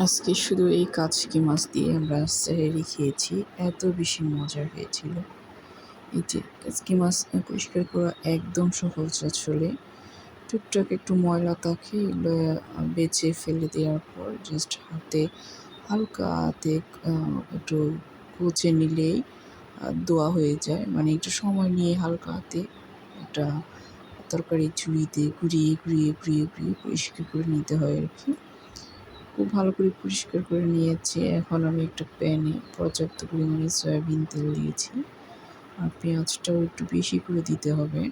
আজকে শুধু এই কাচকি মাছ দিয়ে আমরা সেহেরি খেয়েছি, এত বেশি মজা হয়েছিল। এই যে কাচকি মাছ পরিষ্কার করা একদম সহজ আসলে টুকটাক একটু ময়লা থাকে বেছে ফেলে দেওয়ার পর জাস্ট হাতে হালকা হাতে একটু কুচে নিলেই দোয়া হয়ে যায়। মানে একটু সময় নিয়ে হালকা হাতে একটা তরকারি ঝুড়িতে ঘুরিয়ে ঘুরিয়ে ঘুরিয়ে ঘুরিয়ে পরিষ্কার করে নিতে হয় আর কি। খুব ভালো করে পরিষ্কার করে নিয়েছি। এখন আমি একটা প্যানে পর্যাপ্ত পরিমাণে সয়াবিন তেল দিয়েছি। আর পেঁয়াজটাও একটু বেশি করে দিতে হবে।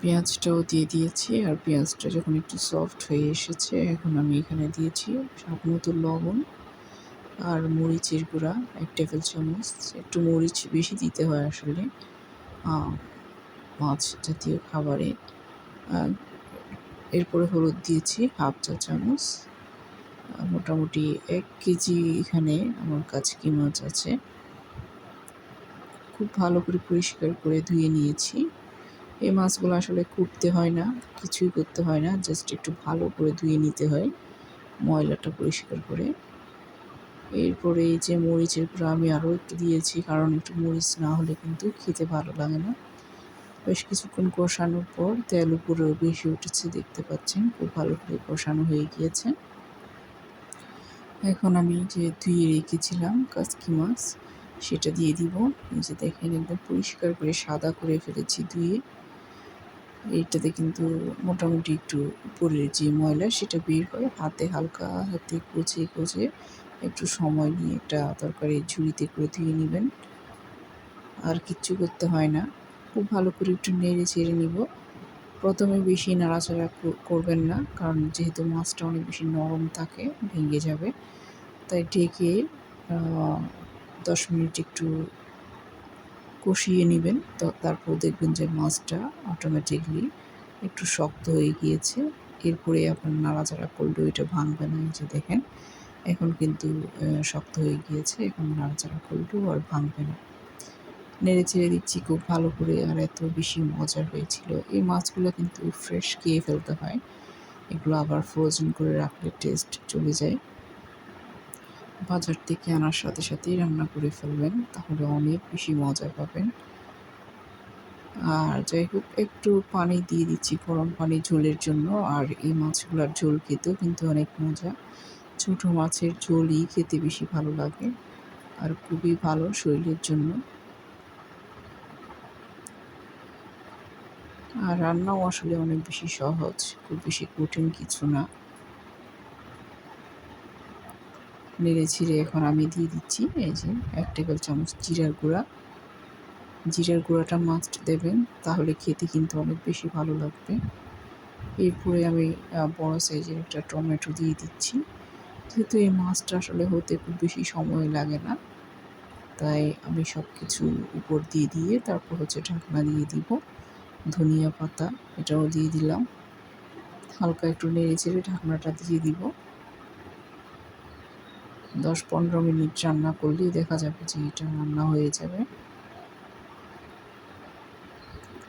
পেঁয়াজটাও দিয়ে দিয়েছি আর পেঁয়াজটা যখন একটু সফট হয়ে এসেছে, এখন আমি এখানে দিয়েছি স্বাদ মতো লবণ আর মরিচের গুঁড়া, এক টেবিল চামচ। একটু মরিচ বেশি দিতে হয় আসলে মাছ জাতীয় খাবারে। এরপরে হলুদ দিয়েছি, হাফ চা চামচ। মোটামুটি এক কেজি এখানে আমার কাছে কি মাছ আছে। খুব ভালো করে পরিষ্কার করে ধুয়ে নিয়েছি। এই মাছগুলো আসলে কুটতে হয় না, কিছুই করতে হয় না জাস্ট একটু ভালো করে ধুয়ে নিতে হয়, ময়লাটা পরিষ্কার করে। এরপরে এই যে মরিচের গুঁড়ো আমি আরও একটু দিয়েছি, কারণ একটু মরিচ না হলে কিন্তু খেতে ভালো লাগে না। বেশ কিছুক্ষণ কষানোর পর তেল উপরেও বেশি উঠেছে, দেখতে পাচ্ছেন খুব ভালো করে কষানো হয়ে গিয়েছে। এখন আমি যে ধুয়ে রেখেছিলাম কাসকি মাছ, সেটা দিয়ে দিব। এই যে দেখেন একদম পরিষ্কার করে সাদা করে ফেলেছি ধুয়ে। এইটাতে কিন্তু মোটামুটি একটু উপরের যে ময়লা, সেটা বের হয়। হাতে হালকা হাতে কুচে কুচে একটু সময় নিয়ে একটা তরকারি ঝুড়িতে করে ধুয়ে নেবেন। আর কিচ্ছু করতে হয় না। খুব ভালো করে একটু নেড়ে চেড়ে নিব। প্রথমে বেশি নাড়াচাড়া করবেন না, কারণ যেহেতু মাছটা অনেক বেশি নরম থাকে, ভেঙে যাবে। তাই ঢেকে দশ মিনিট একটু কষিয়ে নেবেন। তো, তারপর দেখবেন যে মাছটা অটোমেটিকলি একটু শক্ত হয়ে গিয়েছে। এরপরে আপনার নাড়াচাড়া করলেও এটা ভাঙবে না যে দেখেন। এখন কিন্তু শক্ত হয়ে গিয়েছে, এখন নাড়াচাড়া করলেও আর ভাঙবে না। নেড়ে চেড়ে দিচ্ছি, খুব ভালো করে আর এত বেশি মজা হয়েছিল। এই মাছগুলো কিন্তু ফ্রেশ খেয়ে ফেলতে হয়। এগুলো আবার ফ্রোজেন করে রাখলে টেস্ট চলে যায়। বাজার থেকে আনার সাথে সাথেই রান্না করে ফেলবেন, তাহলে অনেক বেশি মজা পাবেন। আর যাই হোক, একটু পানি দিয়ে দিচ্ছি, গরম পানি ঝোলের জন্য। আর এই মাছগুলোর ঝোল খেতেও কিন্তু অনেক মজা। ছোটো মাছের ঝোলই খেতে বেশি ভালো লাগে, আর খুবই ভালো শরীরের জন্য। আর রান্নাও আসলে অনেক বেশি সহজ, খুব বেশি কঠিন কিছু না। নেড়ে ছিঁড়ে এখন আমি দিয়ে দিচ্ছি, এই যে এক টেবিল চামচ জিরার গুঁড়া। জিরার গুঁড়াটা মাস্ট দেবেন, তাহলে খেতে কিন্তু অনেক বেশি ভালো লাগবে। এরপরে আমি বড় সাইজের একটা টমেটো দিয়ে দিচ্ছি। যেহেতু এই মাছটা আসলে হতে খুব বেশি সময় লাগে না, তাই আমি সব কিছু উপর দিয়ে দিয়ে তারপর হচ্ছে ঢাকনা দিয়ে দিব। ধনিয়া পাতা, এটাও দিয়ে দিলাম। হালকা একটু নেড়ে চেড়ে ঢাকনাটা দিয়ে দিব। দশ পনেরো মিনিট রান্না করলেই দেখা যাবে যে এটা রান্না হয়ে যাবে।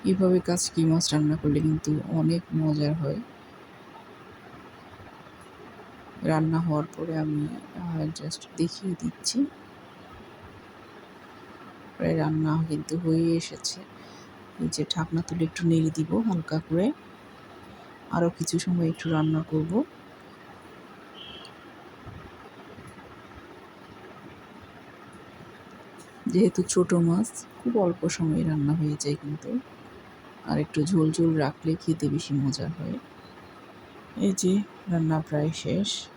এইভাবে কাজকি মাছ রান্না করলে কিন্তু অনেক মজার হয়। রান্না হওয়ার পরে আমি জাস্ট দেখিয়ে দিচ্ছি। প্রায় রান্না কিন্তু হয়ে এসেছে। যে ঢাকনা তুলে একটু নেড়ে দিব হালকা করে। আরও কিছু সময় একটু রান্না করব। যেহেতু ছোট মাছ, খুব অল্প সময়ে রান্না হয়ে যায় কিন্তু। আর একটু ঝোল ঝোল রাখলে খেতে বেশি মজা হয়। এই যে রান্না প্রায় শেষ।